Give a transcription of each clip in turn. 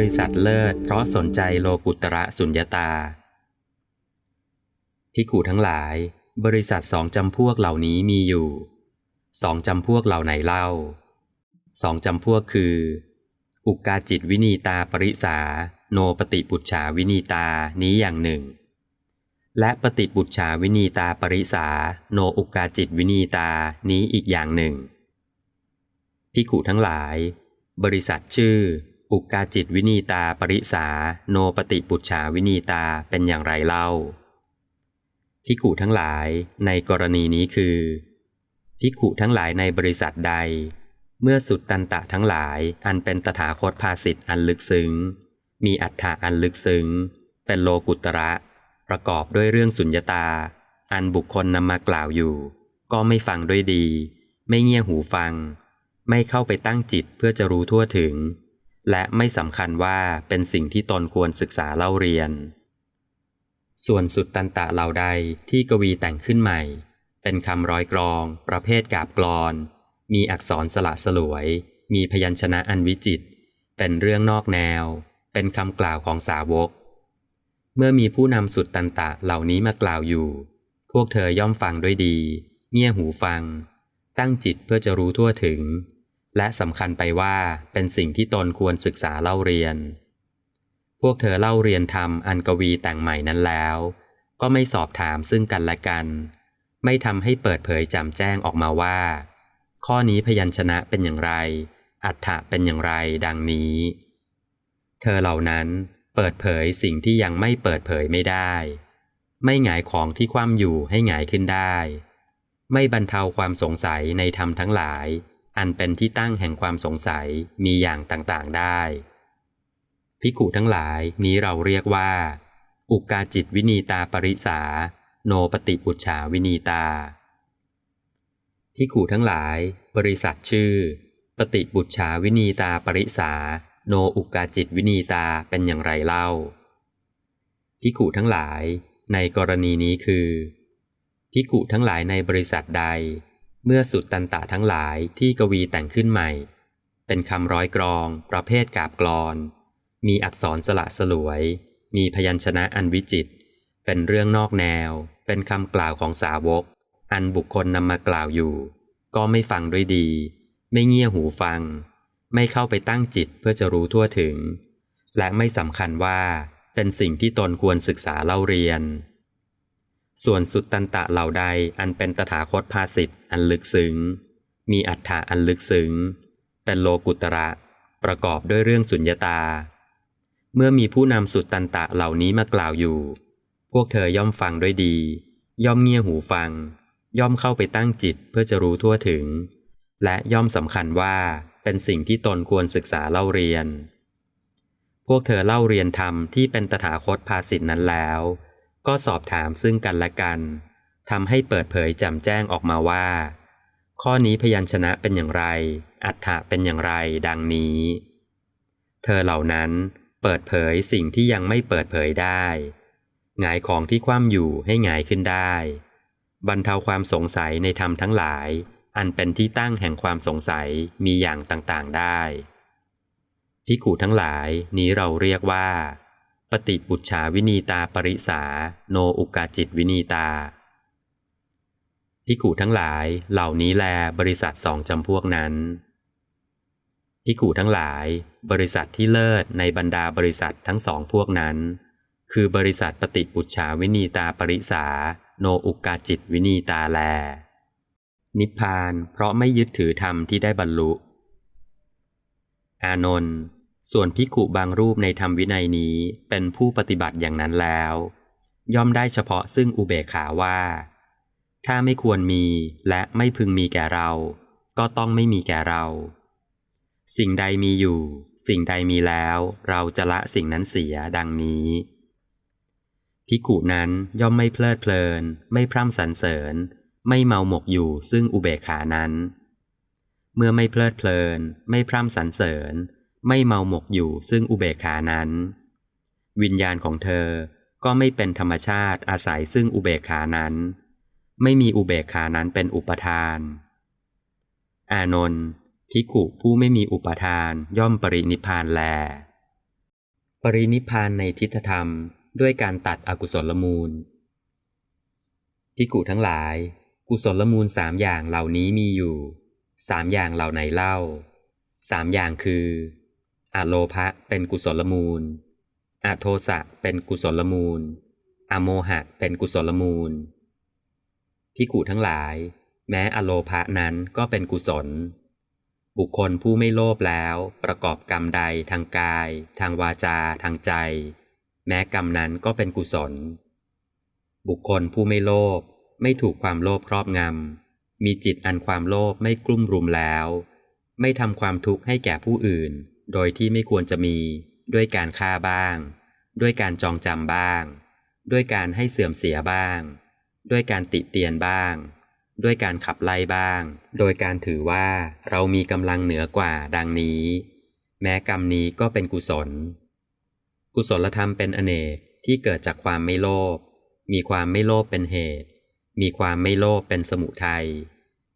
ริษัทเลิศ เพราะสนใจโลกุตระสุญญาตาพิกขุทั้งหลาย บริษัทสองจำพวกเหล่านี้มีอยู่สองจำพวกเหล่าไหนเล่าสองจำพวกคือ อุกกาจิตวินีตาปริสา โนปฏิปุจฉาวินีตานี้อย่างหนึ่ง และปฏิปุจฉาวินีตาปริสา โนอุกกาจิตวินีตานี้อีกอย่างหนึ่งพิกขุทั้งหลาย บริษัทชื่อ อุกาจิตวินีตาปริสาโนปฏิปุจฉาวินีตาเป็นอย่างไรเล่าพิกุทั้งหลายในกรณีนี้คือพิกุทั้งหลายในบริษัทใด เมื่อสุดตันตะทั้งหลายอันเป็นตถาคตภาสิทธิ์อันลึกซึ้ง มีอัฏฐะอันลึกซึ้ง เป็นโลกุตระ ประกอบด้วยเรื่องสุญญตา อันบุคคลนำมากล่าวอยู่ ก็ไม่ฟังด้วยดี ไม่เงี่ยหูฟัง ไม่เข้าไปตั้งจิตเพื่อจะรู้ทั่วถึง และไม่สำคัญว่าเป็นสิ่งที่ตนควรศึกษาเล่าเรียน ส่วนสุดตันตะเหล่าใดที่กวีแต่งขึ้นใหม่ เป็นคำร้อยกรอง ประเภทกาบกลอน มีอักษรสละสลวย มีพยัญชนะอันวิจิต เป็นเรื่องนอกแนว เป็นคำกล่าวของสาวก เมื่อมีผู้นำสุดตันตะเหล่านี้มากล่าวอยู่ พวกเธอย่อมฟังด้วยดี เงี่ยหูฟัง ตั้งจิตเพื่อจะรู้ทั่วถึง และสำคัญไปว่าเป็นสิ่งที่ตนควรศึกษาเล่าเรียน พวกเธอเล่าเรียนธรรมอันกวีแต่งใหม่นั้นแล้ว ก็ไม่สอบถามซึ่งกันและกัน ไม่ทำให้เปิดเผยจำแจ้งออกมาว่า ข้อนี้พยัญชนะเป็นอย่างไร อัฏฐะเป็นอย่างไรดังนี้ เธอเหล่านั้นเปิดเผยสิ่งที่ยังไม่เปิดเผยไม่ได้ ไม่หงายของที่คว่ำอยู่ให้หงายขึ้นได้ ไม่บรรเทาความสงสัยในธรรมทั้งหลาย อันเป็นที่ตั้งแห่งความสงสัยมีอย่างต่างๆได้พิกุทั้งหลายนี้เราเรียกว่า อุกาจิตวินีตาปริสา โนปฏิปุจฉาวินีตาพิกุทั้งหลาย บริษัทชื่อ ปฏิปุจฉาวินีตาปริสา โนอุกาจิตวินีตาเป็นอย่างไรเล่าพิกุทั้งหลาย ในกรณีนี้คือพิกุทั้งหลายในบริษัทใด เมื่อสุดตันตะทั้งหลายที่กวีแต่งขึ้นใหม่ เป็นคำร้อยกรอง ประเภทกาบกลอน มีอักษรสละสลวย มีพยัญชนะอันวิจิตรเป็นเรื่องนอกแนว เป็นคำกล่าวของสาวก อันบุคคลนำมากล่าวอยู่ ก็ไม่ฟังด้วยดี ไม่เงี่ยหูฟัง ไม่เข้าไปตั้งจิตเพื่อจะรู้ทั่วถึง และไม่สำคัญว่าเป็นสิ่งที่ตนควรศึกษาเล่าเรียน ส่วนสุดตันตะเหล่าใดอันเป็นตถาคตภาสิทธ อันลึกซึ้ง มีอัฏฐะอันลึกซึ้ง เป็นโลกุตระ ประกอบด้วยเรื่องสุญญตา เมื่อมีผู้นำสุดตันตะเหล่านี้มากล่าวอยู่ พวกเธอย่อมฟังด้วยดี ย่อมเงี่ยหูฟัง ย่อมเข้าไปตั้งจิตเพื่อจะรู้ทั่วถึง และย่อมสำคัญว่าเป็นสิ่งที่ตนควรศึกษาเล่าเรียน พวกเธอเล่าเรียนธรรมที่เป็นตถาคตภาสิทธินั้นแล้ว ก็สอบถามซึ่งกันและกัน ทำให้เปิดเผยแจ่มแจ้งออกมาว่า ข้อนี้พยัญชนะเป็นอย่างไร อัฏฐะเป็นอย่างไร ดังนี้ เธอเหล่านั้นเปิดเผยสิ่งที่ยังไม่เปิดเผยได้หงายของที่คว่ำอยู่ให้หงายขึ้นได้ บรรเทาความสงสัยในธรรมทั้งหลาย อันเป็นที่ตั้งแห่งความสงสัยมีอย่างต่างๆได้ที่ขู่ทั้งหลายนี้เราเรียกว่า ปฏิปุจฉาวินีตาปริสา โนอุกาจิตวินีตา พิกุทั้งหลายเหล่านี้แลบริษัทสองจำพวกนั้นพิกุทั้งหลาย บริษัทที่เลิศในบรรดาบริษัททั้งสองพวกนั้น คือบริษัทปฏิปุจฉาวินีตาปริสา โนอุกาจิตวินีตาแล นิพพานเพราะไม่ยึดถือธรรมที่ได้บรรลุ อานนท์ส่วนพิกุบางรูปในธรรมวินัยนี้เป็นผู้ปฏิบัติอย่างนั้นแล้ว ย่อมได้เฉพาะซึ่งอุเบกขาว่า ถ้าไม่ควรมีและไม่พึงมีแก่เรา ก็ต้องไม่มีแก่เรา สิ่งใดมีอยู่ สิ่งใดมีแล้ว เราจะละสิ่งนั้นเสียดังนี้พิกุนั้นย่อมไม่เพลิดเพลิน ไม่พร่ำสรรเสริญ ไม่เมาหมกอยู่ซึ่งอุเบกขานั้น เมื่อไม่เพลิดเพลิน ไม่พร่ำสรรเสริญ ไม่เมาหมกอยู่ซึ่งอุเบกขานั้น วิญญาณของเธอก็ไม่เป็นธรรมชาติอาศัยซึ่งอุเบกขานั้น ไม่มีอุเบกขานั้นเป็นอุปทาน อานนท์พิกุผู้ไม่มีอุปทานย่อมปรินิพานแล ปรินิพพานในทิฏฐธรรมด้วยการตัดอกุศลมูลพิกุทั้งหลาย กุศลมูลสามอย่างเหล่านี้มีอยู่สามอย่างเหล่าไหนเล่าสามอย่างคืออโลภะเป็นกุศลมูลอโทสะเป็นกุศลมูล อโมหะเป็นกุศลมูล พิกุทั้งหลาย แม้อโลภะนั้นก็เป็นกุศล บุคคลผู้ไม่โลภแล้ว ประกอบกรรมใดทางกาย ทางวาจา ทางใจ แม้กรรมนั้นก็เป็นกุศล บุคคลผู้ไม่โลภไม่ถูกความโลภครอบงำ มีจิตอันความโลภไม่กลุ่มรุมแล้ว ไม่ทำความทุกข์ให้แก่ผู้อื่น โดยที่ไม่ควรจะมี ด้วยการฆ่าบ้าง ด้วยการจองจำบ้าง ด้วยการให้เสื่อมเสียบ้าง ด้วยการติเตียนบ้าง ด้วยการขับไล่บ้าง โดยการถือว่าเรามีกำลังเหนือกว่าดังนี้ แม้กรรมนี้ก็เป็นกุศล กุศลธรรมเป็นอเนกที่เกิดจากความไม่โลภมีความไม่โลภเป็นเหตุ มีความไม่โลภเป็นสมุทัย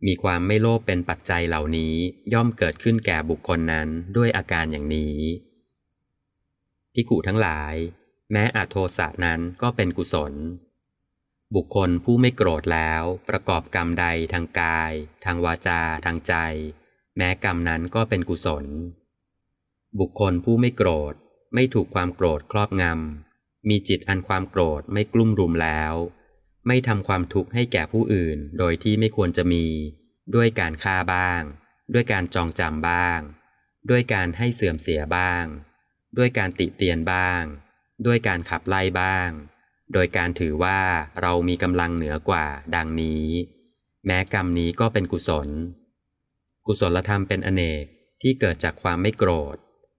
มีความไม่โลภเป็นปัจจัยเหล่านี้ย่อมเกิดขึ้นแก่บุคคลนั้นด้วยอาการอย่างนี้พิกุทั้งหลาย แม้อาโทสะนั้นก็เป็นกุศล บุคคลผู้ไม่โกรธแล้วประกอบกรรมใดทางกาย ทางวาจา ทางใจ แม้กรรมนั้นก็เป็นกุศล บุคคลผู้ไม่โกรธ ไม่ถูกความโกรธครอบงำ มีจิตอันความโกรธไม่กลุ่มรุมแล้ว ไม่ทำความทุกข์ให้แก่ผู้อื่นโดยที่ไม่ควรจะมี ด้วยการฆ่าบ้าง ด้วยการจองจำบ้าง ด้วยการให้เสื่อมเสียบ้าง ด้วยการติเตียนบ้าง ด้วยการขับไล่บ้าง โดยการถือว่าเรามีกำลังเหนือกว่าดังนี้ แม้กรรมนี้ก็เป็นกุศล กุศลธรรมเป็นอเนกที่เกิดจากความไม่โกรธ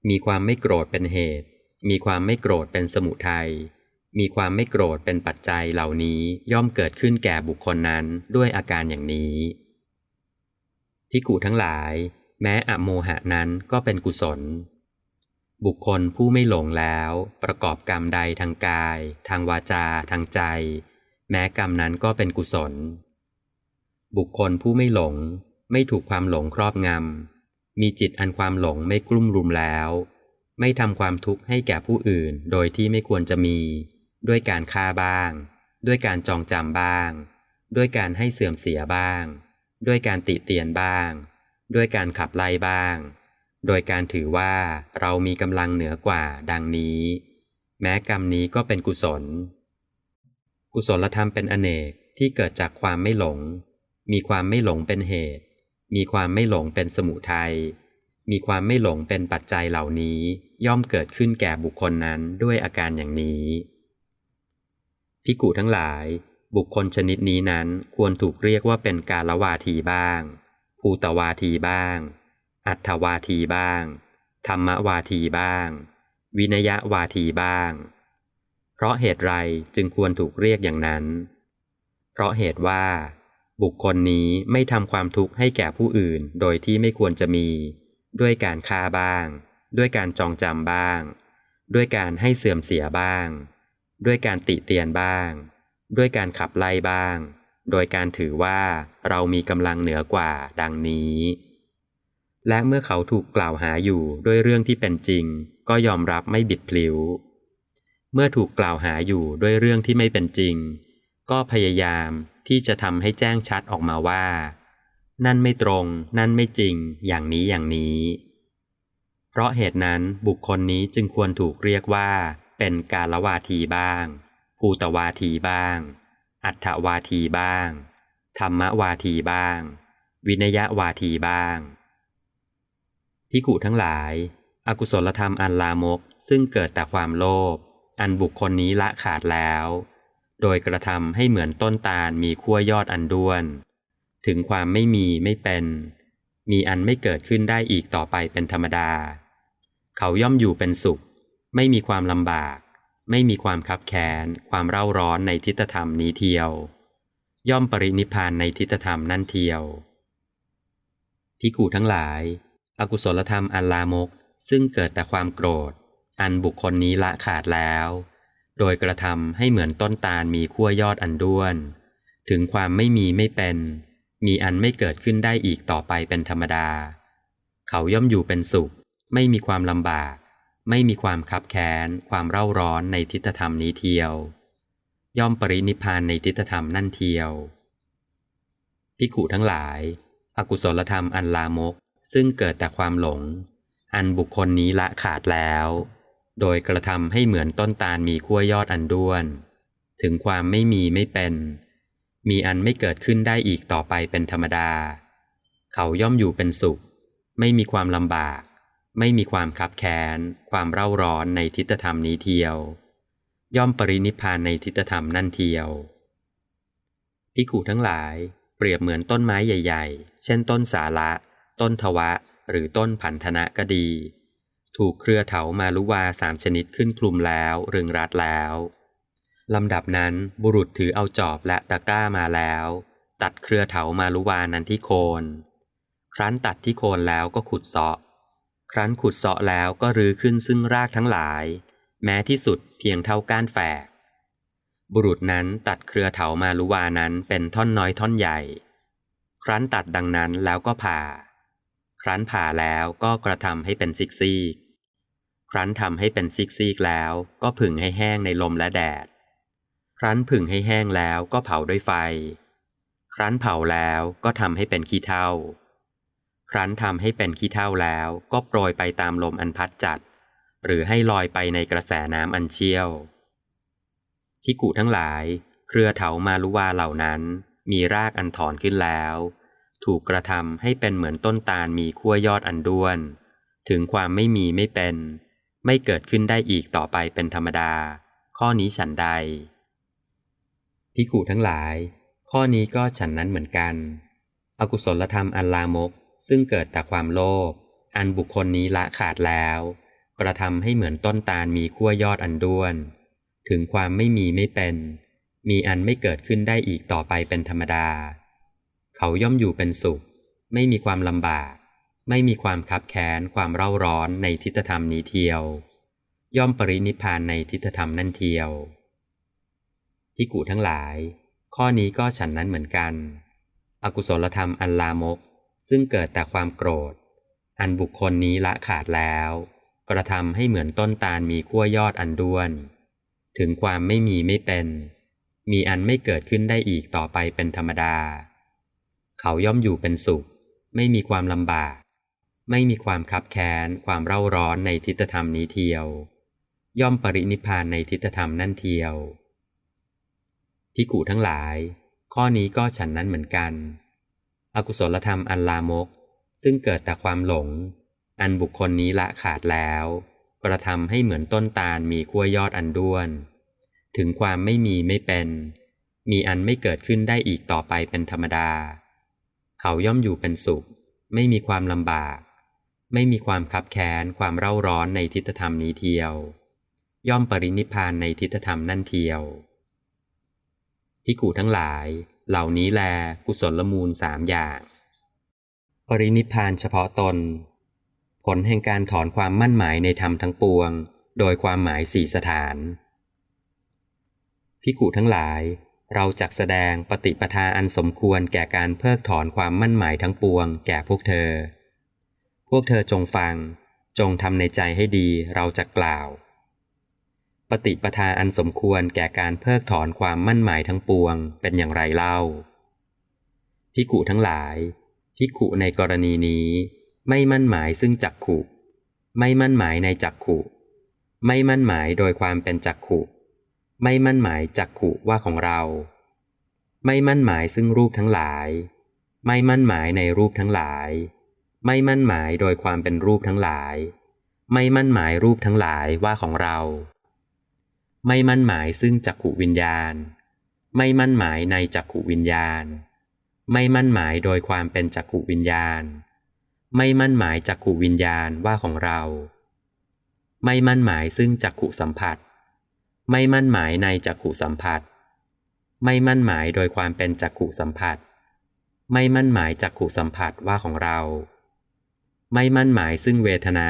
มีความไม่โกรธเป็นเหตุ มีความไม่โกรธเป็นสมุทัย มีความไม่โกรธเป็นปัจจัยเหล่านี้ย่อมเกิดขึ้นแก่บุคคลนั้นด้วยอาการอย่างนี้พิกุทั้งหลาย แม้อโมหะนั้นก็เป็นกุศล บุคคลผู้ไม่หลงแล้ว ประกอบกรรมใดทางกาย ทางวาจา ทางใจ แม้กรรมนั้นก็เป็นกุศล บุคคลผู้ไม่หลง ไม่ถูกความหลงครอบงำ มีจิตอันความหลงไม่กลุ่มรุมแล้ว ไม่ทำความทุกข์ให้แก่ผู้อื่นโดยที่ไม่ควรจะมี ด้วยการฆ่าบ้าง ด้วยการจองจำบ้าง ด้วยการให้เสื่อมเสียบ้าง ด้วยการติเตียนบ้าง ด้วยการขับไล่บ้าง โดยการถือว่าเรามีกำลังเหนือกว่าดังนี้ แม้กรรมนี้ก็เป็นกุศล กุศลธรรมเป็นอเนกที่เกิดจากความไม่หลง มีความไม่หลงเป็นเหตุ มีความไม่หลงเป็นสมุทัยมีความไม่หลงเป็นปัจจัยเหล่านี้ ย่อมเกิดขึ้นแก่บุคคลนั้นด้วยอาการอย่างนี้พิกุทั้งหลาย บุคคลชนิดนี้นั้นควรถูกเรียกว่าเป็นกาลวาทีบ้าง ภูตวาทีบ้าง อัตถวาทีบ้าง ธรรมวาทีบ้าง วินยวาทีบ้าง เพราะเหตุไรจึงควรถูกเรียกอย่างนั้น เพราะเหตุว่า บุคคลนี้ไม่ทำความทุกข์ให้แก่ผู้อื่นโดยที่ไม่ควรจะมี ด้วยการฆ่าบ้าง ด้วยการจองจำบ้าง ด้วยการให้เสื่อมเสียบ้าง ด้วยการติเตียนบ้าง ด้วยการขับไล่บ้าง โดยการถือว่าเรามีกำลังเหนือกว่าดังนี้ และเมื่อเขาถูกกล่าวหาอยู่ด้วยเรื่องที่เป็นจริง ก็ยอมรับไม่บิดพลิ้ว เมื่อถูกกล่าวหาอยู่ด้วยเรื่องที่ไม่เป็นจริง ก็พยายามที่จะทำให้แจ้งชัดออกมาว่า นั่นไม่ตรง นั่นไม่จริง อย่างนี้อย่างนี้ เพราะเหตุนั้นบุคคลนี้จึงควรถูกเรียกว่า เป็นกาลวาทีบ้างภูตวาทีบ้าง อัฏฐวาทีบ้าง ธรรมวาทีบ้าง วินยวาทีบ้าง พิกุทั้งหลาย อกุศลธรรมอันลามกซึ่งเกิดแต่ความโลภอันบุคคลนี้ละขาดแล้ว โดยกระทำให้เหมือนต้นตาลมีขั้วยอดอันด้วน ถึงความไม่มีไม่เป็น มีอันไม่เกิดขึ้นได้อีกต่อไปเป็นธรรมดา เขาย่อมอยู่เป็นสุข ไม่มีความลำบาก ไม่มีความคับแค้นความเร่าร้อนในทิฏฐธรรมนี้เทียว ย่อมปรินิพพานในทิฏฐธรรมนั่นเทียวพิกูทั้งหลาย อกุศลธรรมอันลามกซึ่งเกิดแต่ความโกรธ อันบุคคลนี้ละขาดแล้ว โดยกระทำให้เหมือนต้นตาลมีขั้วยอดอันด้วน ถึงความไม่มีไม่เป็น มีอันไม่เกิดขึ้นได้อีกต่อไปเป็นธรรมดา เขาย่อมอยู่เป็นสุข ไม่มีความลำบาก ไม่มีความคับแค้น ความเร่าร้อนในทิฏฐธรรมนี้เทียว ย่อมปรินิพานในทิฏฐธรรมนั่นเทียวพิกุทั้งหลาย อกุศลธรรมอันลามก ซึ่งเกิดแต่ความหลง อันบุคคลนี้ละขาดแล้ว โดยกระทำให้เหมือนต้นตาลมีขั้วยอดอันด้วน ถึงความไม่มีไม่เป็น มีอันไม่เกิดขึ้นได้อีกต่อไปเป็นธรรมดา เขาย่อมอยู่เป็นสุข ไม่มีความลำบาก ไม่มีความคับแค้น ความเร่าร้อนในทิฏฐธรรมนี้เทียว ย่อมปรินิพพานในทิฏฐธรรมนั่นเทียวพิกูทั้งหลายเปรียบเหมือนต้นไม้ใหญ่ ๆ เช่นต้นสาละ ต้นทวะ หรือต้นผันธนะก็ดี ถูกเครือเถามาลุวาสามชนิดขึ้นคลุมแล้วเรึงรัดแล้วลำดับนั้นบุรุษถือเอาจอบและตะกร้ามาแล้ว ตัดเครือเถามาลุวานั้นที่โคน ครั้นตัดที่โคนแล้วก็ขุดเสาะ ครั้นขุดเสาะแล้วก็รื้อขึ้นซึ่งรากทั้งหลาย แม้ที่สุดเพียงเท่าก้านแฝก บุรุษนั้นตัดเครือเถามาลุวานั้นเป็นท่อนน้อยท่อนใหญ่ ครั้นตัดดังนั้นแล้วก็ผ่า ครั้นผ่าแล้วก็กระทำให้เป็นซิกซีกครั้นทำให้เป็นซิกซีกแล้วก็ผึ่งให้แห้งในลมและแดด ครั้นผึ่งให้แห้งแล้วก็เผาด้วยไฟ ครั้นเผาแล้วก็ทำให้เป็นขี้เถ้า ครั้นทำให้เป็นขี้เถ้าแล้วก็โปรยไปตามลมอันพัดจัด หรือให้ลอยไปในกระแสน้ำอันเชี่ยวพิกุทั้งหลาย เครือเถามาลุวาเหล่านั้น มีรากอันถอนขึ้นแล้ว ถูกกระทำให้เป็นเหมือนต้นตาลมีขั้วยอดอันด้วน ถึงความไม่มีไม่เป็น ไม่เกิดขึ้นได้อีกต่อไปเป็นธรรมดา ข้อนี้ฉันใดพิกุทั้งหลาย ข้อนี้ก็ฉันนั้นเหมือนกัน อกุศลธรรมอันลามกซึ่งเกิดแต่ความโลภอันบุคคลนี้ละขาดแล้ว กระทำให้เหมือนต้นตาลมีขั้วยอดอันด้วน ถึงความไม่มีไม่เป็น มีอันไม่เกิดขึ้นได้อีกต่อไปเป็นธรรมดา เขาย่อมอยู่เป็นสุข ไม่มีความลำบาก ไม่มีความคับแค้นความเร่าร้อนในทิฏฐธรรมนี้เทียว ย่อมปรินิพพานในทิฏฐธรรมนั่นเทียวพิกูทั้งหลาย ข้อนี้ก็ฉันนั้นเหมือนกัน อกุศลธรรมอันลามก ซึ่งเกิดแต่ความโกรธ อันบุคคลนี้ละขาดแล้ว กระทำให้เหมือนต้นตาลมีขั้วยอดอันด้วน ถึงความไม่มีไม่เป็น มีอันไม่เกิดขึ้นได้อีกต่อไปเป็นธรรมดา เขาย่อมอยู่เป็นสุข ไม่มีความลำบาก ไม่มีความคับแค้น ความเร่าร้อนในทิฏฐธรรมนี้เทียว ย่อมปรินิพพานในทิฏฐธรรมนั่นเทียวพิกูทั้งหลาย ข้อนี้ก็ฉันนั้นเหมือนกัน อกุศลธรรมอันลามก ซึ่งเกิดแต่ความหลง อันบุคคลนี้ละขาดแล้ว กระทำให้เหมือนต้นตาลมีขั้วยอดอันด้วน ถึงความไม่มีไม่เป็น มีอันไม่เกิดขึ้นได้อีกต่อไปเป็นธรรมดา เขาย่อมอยู่เป็นสุข ไม่มีความลำบาก ไม่มีความคับแค้นความเร่าร้อนในทิฏฐธรรมนี้เทียว ย่อมปรินิพพานในทิฏฐธรรมนั่นเทียวพิกูทั้งหลาย เหล่านี้แลกุศลมูลสามอย่าง ปรินิพานเฉพาะตน ผลแห่งการถอนความมั่นหมายในธรรมทั้งปวง โดยความหมายสี่สถานพิกูทั้งหลาย เราจักแสดงปฏิปทาอันสมควรแก่การเพิกถอนความมั่นหมายทั้งปวง แก่พวกเธอ พวกเธอจงฟัง จงทำในใจให้ดีเราจะกล่าว ปฏิปทาอันสมควรแก่การเพิกถอนความมั่นหมายทั้งปวง เป็นอย่างไรเล่าพิกุทั้งหลาย พิกุในกรณีนี้ ไม่มั่นหมายซึ่งจักขุ ไม่มั่นหมายในจักขุ ไม่มั่นหมายโดยความเป็นจักขุ ไม่มั่นหมายจักขุว่าของเรา ไม่มั่นหมายซึ่งรูปทั้งหลาย ไม่มั่นหมายในรูปทั้งหลาย ไม่มั่นหมายโดยความเป็นรูปทั้งหลาย ไม่มั่นหมายรูปทั้งหลายว่าของเรา ไม่มั่นหมายซึ่งจักขุวิญญาณ ไม่มั่นหมายในจักขุวิญญาณ ไม่มั่นหมายโดยความเป็นจักขุวิญญาณ ไม่มั่นหมายจักขุวิญญาณว่าของเรา ไม่มั่นหมายซึ่งจักขุสัมผัส ไม่มั่นหมายในจักขุสัมผัส ไม่มั่นหมายโดยความเป็นจักขุสัมผัส ไม่มั่นหมายจักขุสัมผัสว่าของเรา ไม่มั่นหมายซึ่งเวทนา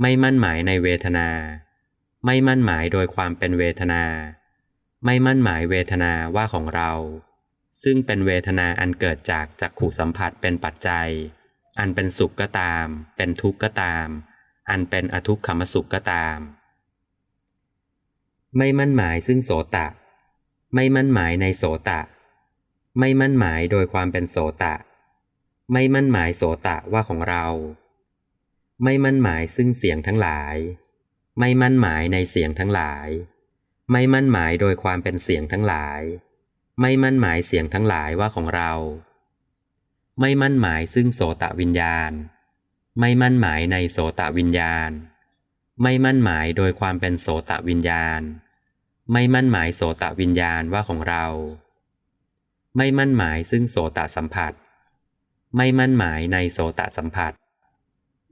ไม่มั่นหมายในเวทนา ไม่มั่นหมายโดยความเป็นเวทนา ไม่มั่นหมายเวทนาว่าของเรา ซึ่งเป็นเวทนาอันเกิดจากจักขู่สัมผัสเป็นปัจจัย อันเป็นสุขก็ตาม เป็นทุกข์ก็ตามออันเป็นอทุกขมสุขก็ตาม ไม่มั่นหมายซึ่งโสตะ ไม่มั่นหมายในโสตะ ไม่มั่นหมายโดยความเป็นโสตะ ไม่มั่นหมายโสตะว่าของเรา ไม่มั่นหมายซึ่งเสียงทั้งหลาย ไม่มั่นหมายในเสียงทั้งหลาย ไม่มั่นหมายโดยความเป็นเสียงทั้งหลาย ไม่มั่นหมายเสียงทั้งหลายว่าของเรา ไม่มั่นหมายซึ่งโสตะวิญญาณ ไม่มั่นหมายในโสตะวิญญาณ ไม่มั่นหมายโดยความเป็นโสตะวิญญาณ ไม่มั่นหมายโสตะวิญญาณว่าของเรา ไม่มั่นหมายซึ่งโสตะสัมผัส ไม่มั่นหมายในโสตะสัมผัส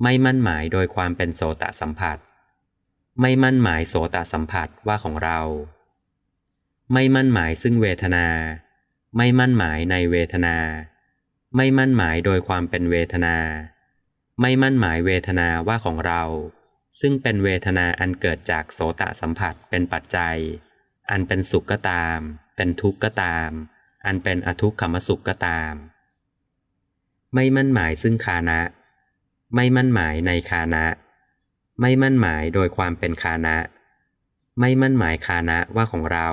ไม่มั่นหมายโดยความเป็นโสตะสัมผัส ไม่มั่นหมายโสตะสัมผัสว่าของเรา ไม่มั่นหมายซึ่งเวทนา ไม่มั่นหมายในเวทนา ไม่มั่นหมายโดยความเป็นเวทนา ไม่มั่นหมายเวทนาว่าของเราซึ่งเป็นเวทนาอันเกิดจากโสตะสัมผัสเป็นปัจจัย อันเป็นสุขก็ตาม เป็นทุกข์ก็ตาม อันเป็นอทุกขมสุขก็ตาม ไม่มั่นหมายซึ่งคานะ ไม่มั่นหมายในคานะ ไม่มั่นหมายโดยความเป็นคานะ ไม่มั่นหมายคานะว่าของเรา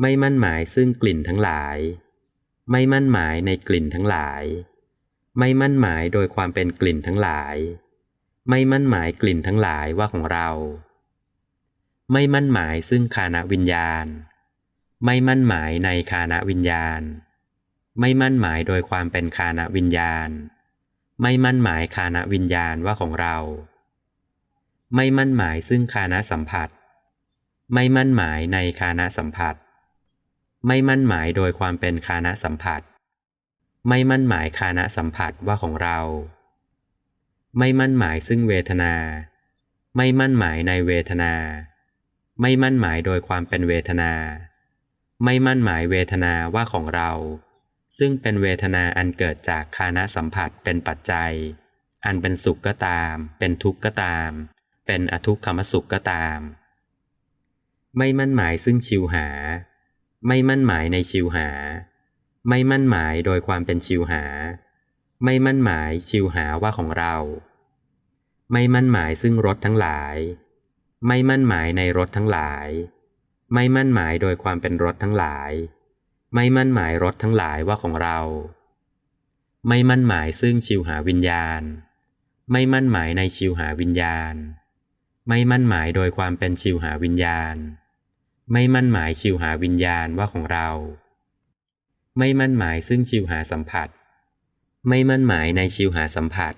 ไม่มั่นหมายซึ่งกลิ่นทั้งหลาย ไม่มั่นหมายในกลิ่นทั้งหลาย ไม่มั่นหมายโดยความเป็นกลิ่นทั้งหลาย ไม่มั่นหมายกลิ่นทั้งหลายว่าของเรา ไม่มั่นหมายซึ่งคานะวิญญาณ ไม่มั่นหมายในคานะวิญญาณ ไม่มั่นหมายโดยความเป็นคานะวิญญาณ ไม่มั่นหมายคานะวิญญาณว่าของเรา ไม่มั่นหมายซึ่งคานะสัมผัส ไม่มั่นหมายในคานะสัมผัส ไม่มั่นหมายโดยความเป็นคานะสัมผัส ไม่มั่นหมายคานะสัมผัสว่าของเรา ไม่มั่นหมายซึ่งเวทนา ไม่มั่นหมายในเวทนา ไม่มั่นหมายโดยความเป็นเวทนา ไม่มั่นหมายเวทนาว่าของเรา ซึ่งเป็นเวทนาอันเกิดจากคานะสัมผัสเป็นปัจจัย อันเป็นสุขก็ตาม เป็นทุกข์ก็ตาม เป็นอทุกขมสุขก็ตาม ไม่มั่นหมายซึ่งชิวหา ไม่มั่นหมายในชิวหา ไม่มั่นหมายโดยความเป็นชิวหา ไม่มั่นหมายชิวหาว่าของเรา ไม่มั่นหมายซึ่งรถทั้งหลาย ไม่มั่นหมายในรถทั้งหลาย ไม่มั่นหมายโดยความเป็นรถทั้งหลาย ไม่มั่นหมายรถทั้งหลายว่าของเรา ไม่มั่นหมายซึ่งชิวหาวิญญาณ ไม่มั่นหมายในชิวหาวิญญาณ ไม่มั่นหมายโดยความเป็นชิวหาวิญญาณ ไม่มั่นหมายชิวหาวิญญาณว่าของเรา ไม่มั่นหมายซึ่งชิวหาสัมผัส ไม่มั่นหมายในชิวหาสัมผัส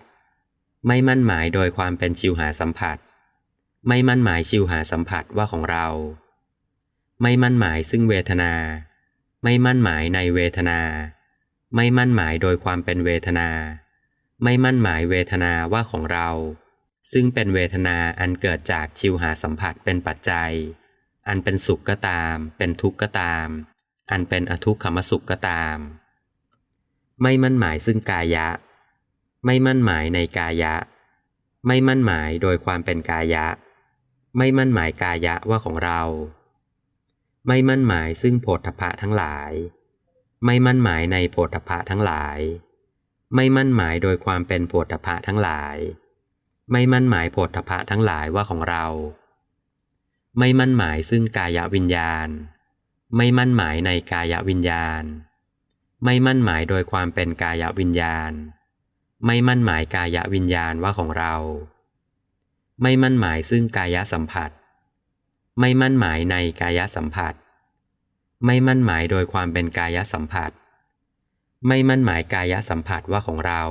ไม่มั่นหมายโดยความเป็นชิวหาสัมผัส ไม่มั่นหมายชิวหาสัมผัสว่าของเรา ไม่มั่นหมายซึ่งเวทนา ไม่มั่นหมายในเวทนา ไม่มั่นหมายโดยความเป็นเวทนา ไม่มั่นหมายเวทนาว่าของเรา ซึ่งเป็นเวทนาอันเกิดจากชิวหาสัมผัสเป็นปัจจัย อันเป็นสุขก็ตาม เป็นทุกข์ก็ตาม อันเป็นอทุกขมสุขก็ตาม ไม่มั่นหมายซึ่งกายะ ไม่มั่นหมายในกายะ ไม่มั่นหมายโดยความเป็นกายะ ไม่มั่นหมายกายะว่าของเรา ไม่มั่นหมายซึ่งโพธพะทั้งหลาย ไม่มั่นหมายในโพธพะทั้งหลาย ไม่มั่นหมายโดยความเป็นโพธพะทั้งหลาย ไม่มั่นหมายโพธพะทั้งหลายว่าของเรา ไม่มั่นหมายซึ่งกายวิญญาณ ไม่มั่นหมายในกายวิญญาณ ไม่มั่นหมายโดยความเป็นกายวิญญาณ ไม่มั่นหมายกายวิญญาณว่าของเรา ไม่มั่นหมายซึ่งกายสัมผัส ไม่มั่นหมายในกายสัมผัส ไม่มั่นหมายโดยความเป็นกายสัมผัส ไม่มั่นหมายกายสัมผัสว่าของเรา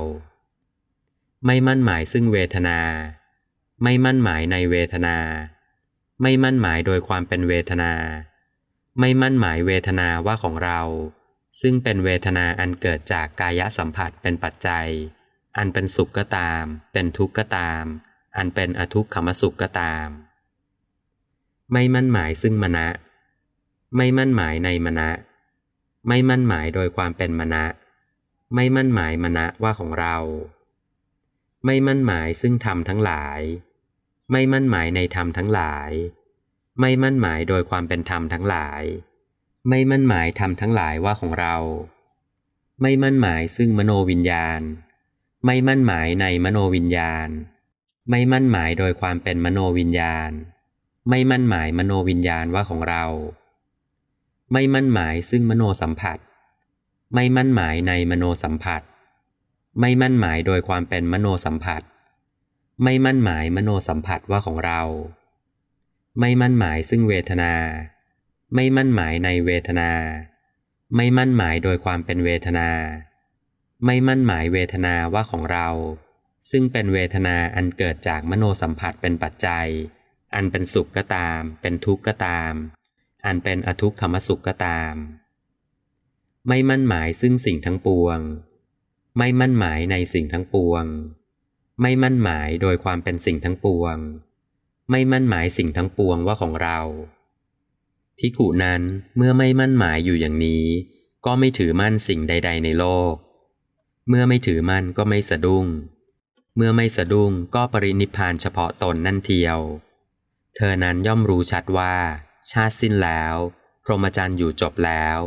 ไม่มั่นหมายซึ่งเวทนา ไม่มั่นหมายในเวทนา ไม่มั่นหมายโดยความเป็นเวทนา ไม่มั่นหมายเวทนาว่าของเรา ซึ่งเป็นเวทนาอันเกิดจากกายสัมผัสเป็นปัจจัย อันเป็นสุขก็ตาม เป็นทุกข์ก็ตาม อันเป็นอทุกขมสุขก็ตาม ไม่มั่นหมายซึ่งมณะ ไม่มั่นหมายในมณะ ไม่มั่นหมายโดยความเป็นมณะ ไม่มั่นหมายมณะว่าของเรา ไม่มั่นหมายซึ่งธรรมทั้งหลาย ไม่มั่นหมายในธรรมทั้งหลาย ไม่มั่นหมายโดยความเป็นธรรมทั้งหลาย ไม่มั่นหมายธรรมทั้งหลายว่าของเรา ไม่มั่นหมายซึ่งมโนวิญญาณ ไม่มั่นหมายในมโนวิญญาณ ไม่มั่นหมายโดยความเป็นมโนวิญญาณ ไม่มั่นหมายมโนวิญญาณว่าของเรา ไม่มั่นหมายซึ่งมโนสัมผัส ไม่มั่นหมายในมโนสัมผัส ไม่มั่นหมายโดยความเป็นมโนสัมผัส ไม่มั่นหมายมโนสัมผัสว่าของเรา ไม่มั่นหมายซึ่งเวทนา ไม่มั่นหมายในเวทนา ไม่มั่นหมายโดยความเป็นเวทนา ไม่มั่นหมายเวทนาว่าของเรา ซึ่งเป็นเวทนาอันเกิดจากมโนสัมผัสเป็นปัจจัย อันเป็นสุขก็ตาม เป็นทุกข์ก็ตาม อันเป็นอทุกขมสุขก็ตาม ไม่มั่นหมายซึ่งสิ่งทั้งปวง ไม่มั่นหมายในสิ่งทั้งปวง ไม่มั่นหมายโดยความเป็นสิ่งทั้งปวง ไม่มั่นหมายสิ่งทั้งปวงว่าของเราพิกุนั้นเมื่อไม่มั่นหมายอยู่อย่างนี้ ก็ไม่ถือมั่นสิ่งใด ๆ ในโลก เมื่อไม่ถือมั่นก็ไม่สะดุ้ง เมื่อไม่สะดุ้งก็ปรินิพานเฉพาะตนนั่นเทียว เธอนั้นย่อมรู้ชัดว่า ชาติสิ้นแล้ว พรหมจรรย์อยู่จบแล้ว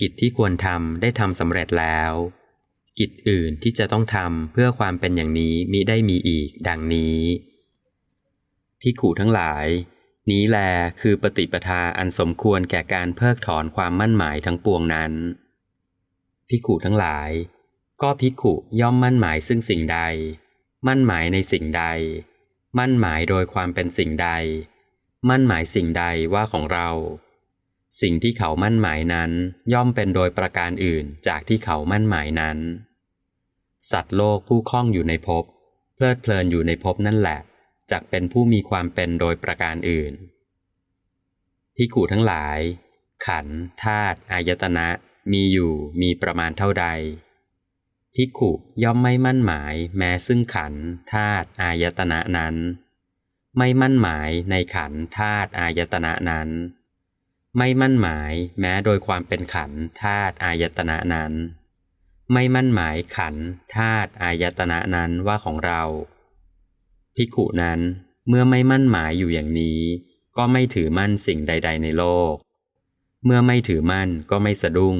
กิจที่ควรทำได้ทำสำเร็จแล้ว กิจอื่นที่จะต้องทำเพื่อความเป็นอย่างนี้มิได้มีอีกดังนี้พิขูทั้งหลาย นี้แลคือปฏิปทาอันสมควรแก่การเพิกถอนความมั่นหมายทั้งปวงนั้นพิขูทั้งหลาย ก็พิขุย่อมมั่นหมายซึ่งสิ่งใด มั่นหมายในสิ่งใด มั่นหมายโดยความเป็นสิ่งใด มั่นหมายสิ่งใดว่าของเรา สิ่งที่เขามั่นหมายนั้นย่อมเป็นโดยประการอื่นจากที่เขามั่นหมายนั้น สัตว์โลกผู้คล้องอยู่ในภพเพลิดเพลินอยู่ในภพนั่นแหละจักเป็นผู้มีความเป็นโดยประการอื่นพิขูทั้งหลาย ขันธาตุอายตนะ มีอยู่มีประมาณเท่าใด พิกขุย่อมไม่มั่นหมายแม้ซึ่งขันธาตุอายตนะนั้น ไม่มั่นหมายในขันธาตุอายตนะนั้น ไม่มั่นหมายแม้โดยความเป็นขันธาตุอายตนะนั้น ไม่มั่นหมายขันธ์ธาตุอายตนะนั้นว่าของเรา ภิกขุนั้นเมื่อไม่มั่นหมายอยู่อย่างนี้ ก็ไม่ถือมั่นสิ่งใด ๆ ในโลก เมื่อไม่ถือมั่นก็ไม่สะดุ้ง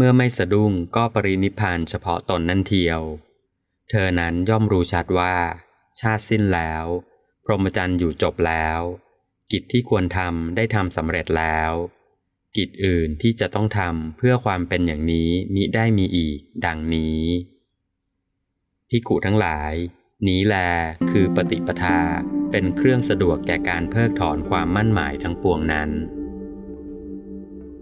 เมื่อไม่สะดุ้งก็ปรินิพานเฉพาะตนนั่นเทียว เธอนั้นย่อมรู้ชัดว่า ชาติสิ้นแล้ว พรหมจรรย์อยู่จบแล้ว กิจที่ควรทำได้ทำสำเร็จแล้ว กิจอื่นที่จะต้องทำเพื่อความเป็นอย่างนี้มิได้มีอีก ดังนี้พิกุทั้งหลาย นี้แลคือปฏิปทาเป็นเครื่องสะดวกแก่การเพิกถอนความมั่นหมายทั้งปวงนั้น